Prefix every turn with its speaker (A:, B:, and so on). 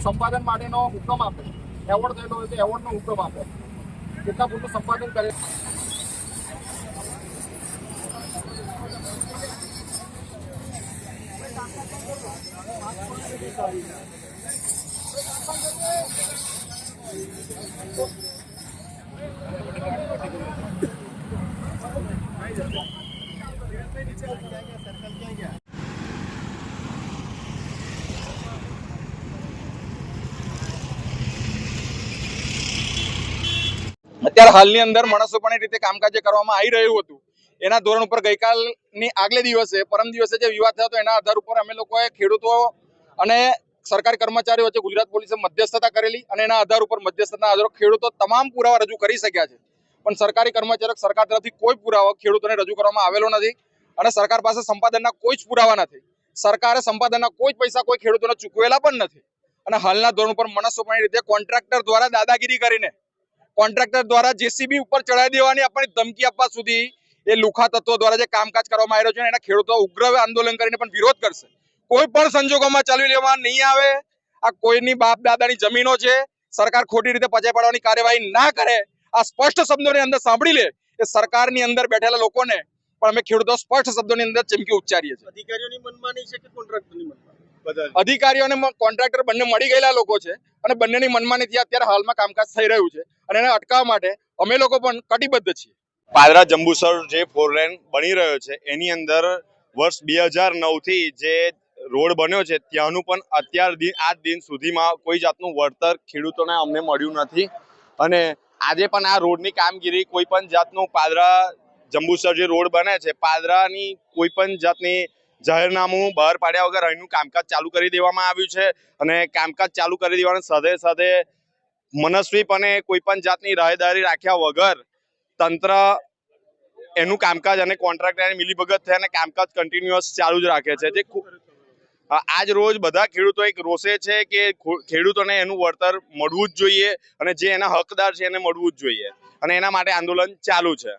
A: સંપાદન માટેનો હુકમ આપે એવોર્ડ થયેલો હોય તો એવોર્ડનો હુકમ આપે કેટલા ફૂટનું સંપાદન કરે
B: અત્યારે હાલની અંદર મનસ્વપણે રીતે કામકાજ કરવામાં આવી રહ્યું હતું. એના ધોરણ ઉપર ગઈકાલની આગલે દિવસે, પરમ દિવસે જે વિવાદ થયો હતો, એના આધાર ઉપર અમે લોકોએ ખેડૂતો અને સરકારી કર્મચારીઓ વચ્ચે ગુજરાત પોલીસે મધ્યસ્થતા કરેલી અને એના આધાર ઉપર મધ્યસ્થતાના આધારે ખેડૂતો તમામ પુરાવા રજૂ કરી શક્યા છે. પણ સરકારી કર્મચારીઓ સરકાર તરફથી કોઈ પુરાવો ખેડૂતોને રજૂ કરવામાં આવેલો નથી અને સરકાર પાસે સંપાદનના કોઈ જ પુરાવા નથી. સરકારે સંપાદનના કોઈ જ પૈસા કોઈ ખેડૂતોને ચૂકવેલા પણ નથી. અને હાલના ધોરણ ઉપર મનસ્વપણી રીતે કોન્ટ્રાક્ટર દ્વારા દાદાગીરી કરીને કોન્ટ્રાક્ટર દ્વારા જેસીબી ઉપર ચડાવી દેવાની આપણને ધમકી આપવા સુધી એ લુખા તત્વો દ્વારા જે કામકાજ કરવામાં આવી રહ્યું છે એના ખેડૂતો ઉગ્ર આંદોલન કરીને પણ વિરોધ કરશે. કોઈ પણ સંજોગોમાં ચાલી લેવા નહીં આવે. આ કોઈની બાપ દાદાની જમીનો છે. સરકાર ખોટી રીતે પચાઈ પાડવાની કાર્યવાહી ના કરે. આ સ્પષ્ટ શબ્દોની અંદર સાંભળી લે એ સરકારની અંદર બેઠેલા લોકોને. પણ અમે ખેડૂતો સ્પષ્ટ શબ્દોની અંદર ચીમકી ઉચ્ચારીએ છીએ.
C: અધિકારીઓની મનમાની છે કે કોન્ટ્રાક્ટરની મનમાની
B: અધિકારીઓને કોન્ટ્રાક્ટર બંને મળી ગયેલા લોકો છે. અને બંનેની મનમાનીથી અત્યારે હાલમાં કામકાજ થઈ રહ્યું છે. અને એને અટકાવવા માટે અમે લોકો પણ કટિબદ્ધ છીએ.
D: પાદરા જંબુસર જે ફોર લેન બની રહ્યો છે, એની અંદર વર્ષ બે હજાર નવથી જે રોડ બન્યો છે, ત્યાંનું પણ અત્યાર આજ દિન સુધીમાં કોઈ જાતનું વળતર ખેડૂતોને અમને મળ્યું નથી. અને આજે પણ આ રોડની કામગીરી કોઈ પણ જાતનું પાદરા જંબુસર જે રોડ બને છે, પાદરાની કોઈ પણ જાતની જાહેરનામું બહાર પાડ્યા વગર અહીંનું કામકાજ ચાલુ કરી દેવામાં આવ્યું છે અને કામકાજ ચાલુ કરી દેવાની સાથે સાથે મનસ્વીપ અને કોઈ પણ જાતની રાહદારી રાખ્યા વગર તંત્ર એનું કામકાજ અને કોન્ટ્રાક્ટરની મિલીભગત થઈ અને કામકાજ કન્ટિન્યુઅસ ચાલુ જ રાખે છે. જે આજ રોજ બધા ખેડૂતો એક રોષે છે કે ખેડૂતોને એનું વળતર મળવું જ જોઈએ અને જે એના હકદાર છે એને મળવું જ જોઈએ અને એના માટે આંદોલન ચાલુ છે.